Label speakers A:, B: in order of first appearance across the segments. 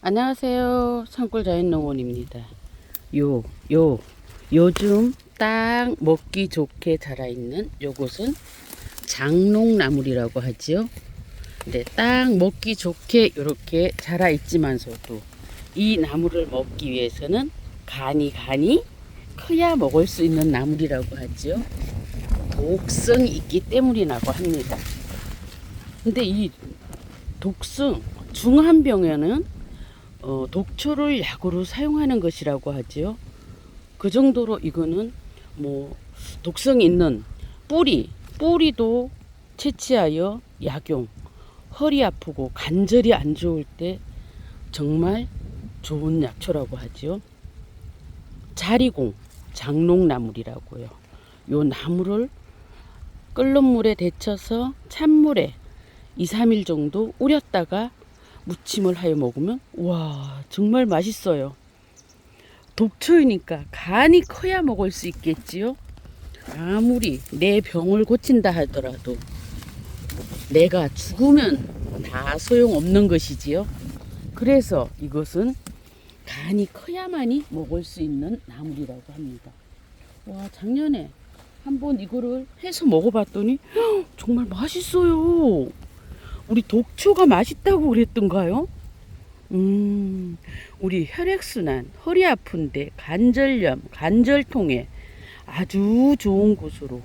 A: 안녕하세요. 산골 자연 농원입니다. 요, 요, 요즘 딱 먹기 좋게 자라있는 요것은 장롱나물이라고 하지요. 근데 딱 먹기 좋게 이렇게 자라있지만서도 이 나물을 먹기 위해서는 간이 간이 커야 먹을 수 있는 나물이라고 하지요. 독성이 있기 때문이라고 합니다. 근데 이 독성 중한병에는 어, 독초를 약으로 사용하는 것이라고 하지요. 그 정도로 이거는 뭐 독성 있는 뿌리, 뿌리도 채취하여 약용, 허리 아프고 관절이 안 좋을 때 정말 좋은 약초라고 하지요. 자리공, 장롱나물이라고요. 요 나물을 끓는 물에 데쳐서 찬물에 2, 3일 정도 우렸다가 무침을 하여 먹으면 와 정말 맛있어요. 독초이니까 간이 커야 먹을 수 있겠지요. 아무리 내 병을 고친다 하더라도 내가 죽으면 다 소용없는 것이지요. 그래서 이것은 간이 커야만이 먹을 수 있는 나물이라고 합니다. 와 작년에 한번 이거를 해서 먹어봤더니 정말 맛있어요. 우리 독초가 맛있다고 그랬던가요? 음, 우리 혈액순환, 허리 아픈데, 관절염, 관절통에 아주 좋은 곳으로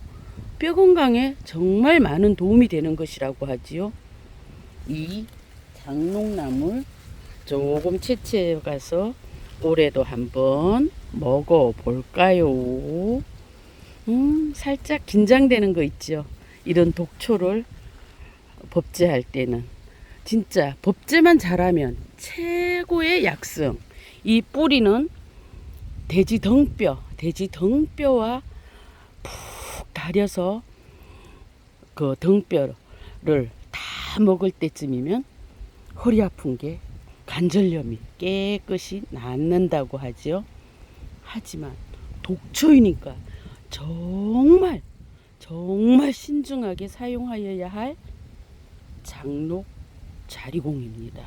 A: 뼈 건강에 정말 많은 도움이 되는 것이라고 하지요. 이 장롱나물 조금 채취해 가서 올해도 한번 먹어 볼까요? 음, 살짝 긴장되는 거 있죠. 이런 독초를 법제 할 때는 진짜 법제만 잘하면 최고의 약성. 이 뿌리는 돼지 덩뼈, 돼지 덩뼈와 푹 다려서 그 덩뼈를 다 먹을 때쯤이면 허리 아픈 게 관절염이 깨끗이 낫는다고 하지요. 하지만 독초이니까 정말 정말 신중하게 사용하여야 할 장록 자리공입니다.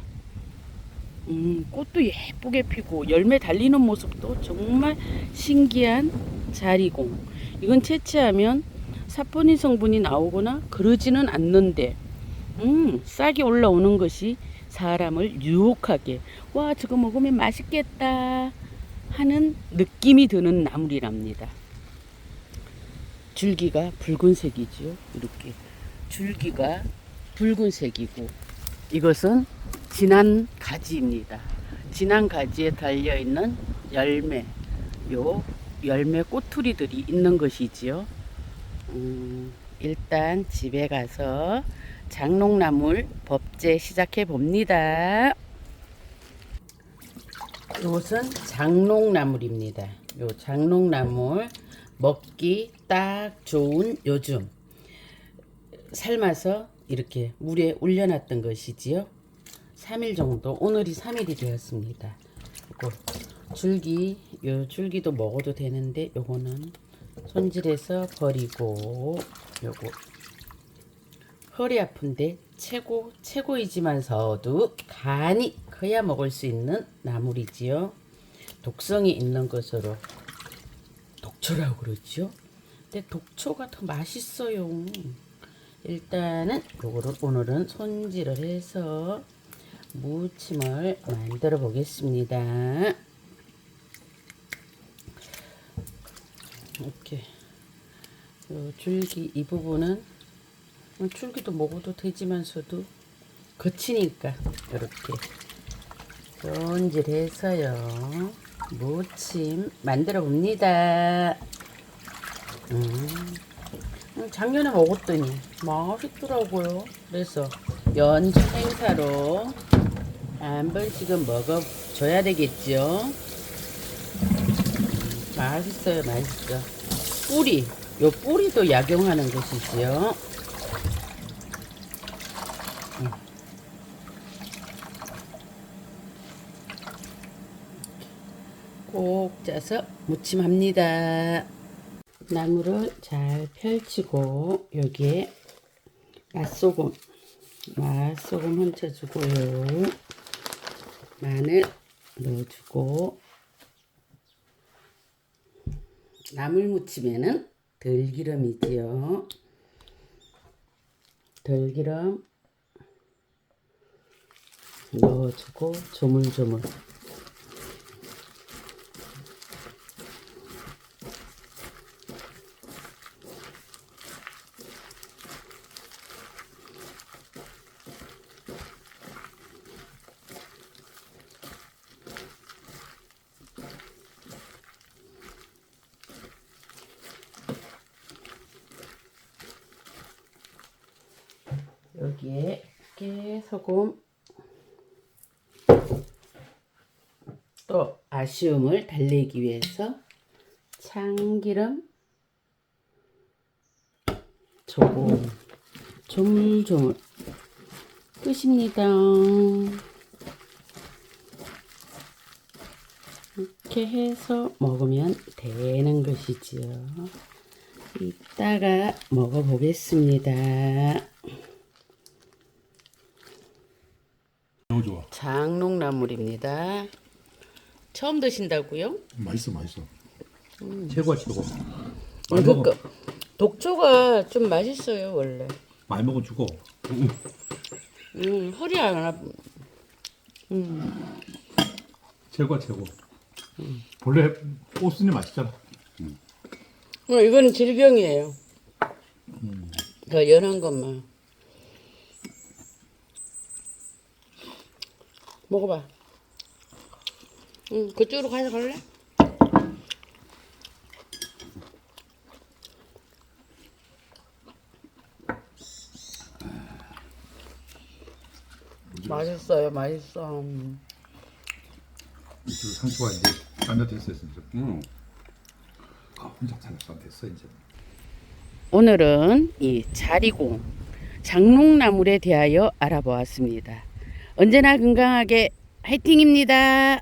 A: 음, 꽃도 예쁘게 피고 열매 달리는 모습도 정말 신기한 자리공. 이건 채취하면 사포닌 성분이 나오거나 그러지는 않는데, 음, 싹이 올라오는 것이 사람을 유혹하게, 와, 저거 먹으면 맛있겠다 하는 느낌이 드는 나물이랍니다. 줄기가 붉은색이지요. 이렇게. 줄기가 붉은색이고 이것은 진한 가지입니다. 진한 가지에 달려 있는 열매, 요 열매 꼬투리들이 있는 것이지요. 음, 일단 집에 가서 장롱나물 법제 시작해 봅니다. 이것은 장롱나물입니다. 요 장롱나물 먹기 딱 좋은 요즘 삶아서 이렇게 물에 올려놨던 것이지요. 3일 정도, 오늘이 3일이 되었습니다. 요거 줄기, 요 줄기도 먹어도 되는데 요거는 손질해서 버리고 요거 허리 아픈데 최고 최고이지만서도 간이 커야 먹을 수 있는 나물이지요. 독성이 있는 것으로 독초라고 그러죠. 근데 독초가 더 맛있어요. 일단은 요거를 오늘은 손질을 해서 무침을 만들어 보겠습니다. 이렇게 요 줄기 이 부분은 줄기도 먹어도 되지만서도 거치니까 이렇게 손질해서요 무침 만들어 봅니다. 음. 음, 작년에 먹었더니 맛있더라고요. 그래서 연중 행사로 한 번씩은 먹어줘야 되겠죠. 맛있어요, 맛있어. 뿌리, 요 뿌리도 약용하는 것이지요. 음. 꼭 짜서 무침합니다. 나무를 잘 펼치고 여기에 맛소금 맛소금 얹혀주고요 마늘 넣어주고 나물 무침에는 들기름이지요. 들기름 넣어주고 조물조물 여기에 깨 소금 또 아쉬움을 달래기 위해서 참기름 조금 조물조물 끝입니다. 이렇게 해서 먹으면 되는 것이지요. 이따가 먹어보겠습니다.
B: 너무 좋아.
A: 장롱나물입니다. 처음 드신다고요?
B: 맛있어, 맛있어. 최고야, 최고.
A: 어,
B: 많이 먹어,
A: 그러니까 독초가 좀 맛있어요 원래.
B: 많이 먹어 주고.
A: 음 허리 안 아프.
B: 최고야, 최고. 본래 꽃순이 맛있잖아.
A: 어, 이거는 질병이에요. 더 연한 것만. 먹어봐. 응, 그쪽으로 가져갈래? 맛있어요, 맛있어. 음.
B: 그 상추가 이제 완전 됐어, 진짜. 응. 아, 혼자 잘했어, 됐어, 이제.
A: 오늘은 이 자리공 장롱나물에 대하여 알아보았습니다. 언제나 건강하게 화이팅입니다.